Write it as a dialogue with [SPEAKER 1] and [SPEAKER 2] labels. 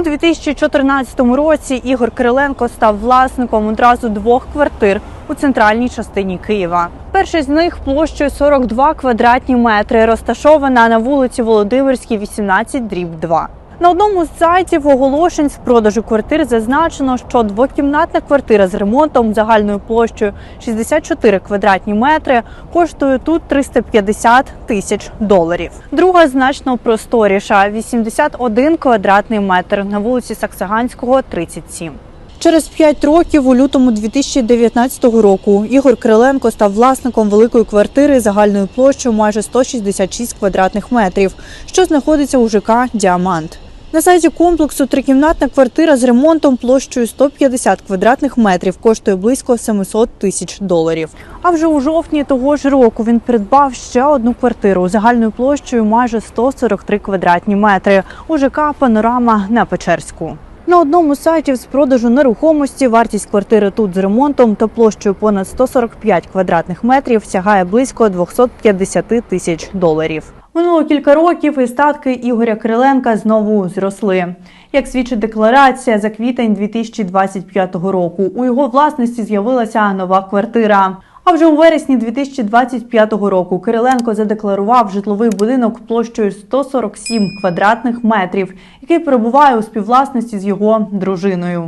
[SPEAKER 1] У 2014 році Ігор Кириленко став власником одразу двох квартир у центральній частині Києва. Перша з них площею 42 квадратні метри, розташована на вулиці Володимирській, 18, дріб 2. На одному з сайтів оголошень з продажу квартир зазначено, що двокімнатна квартира з ремонтом загальною площею 64 квадратні метри коштує тут 350 тисяч доларів. Друга значно просторіша 81 квадратний метр на вулиці Саксаганського, 37. Через п'ять років, у лютому 2019 року, Ігор Криленко став власником великої квартири загальною площею майже 166 квадратних метрів, що знаходиться у ЖК Діамант. На сайті комплексу трикімнатна квартира з ремонтом площею 150 квадратних метрів коштує близько 700 тисяч доларів. А вже у жовтні того ж року він придбав ще одну квартиру загальною площею майже 143 квадратні метри у ЖК Панорама на Печерську. На одному з сайтів з продажу нерухомості вартість квартири тут з ремонтом та площею понад 145 квадратних метрів сягає близько 250 тисяч доларів. Минуло кілька років і статки Ігоря Кириленка знову зросли. Як свідчить декларація за квітень 2025 року, у його власності з'явилася нова квартира. А вже у вересні 2025 року Кириленко задекларував житловий будинок площею 147 квадратних метрів, який перебуває у співвласності з його дружиною.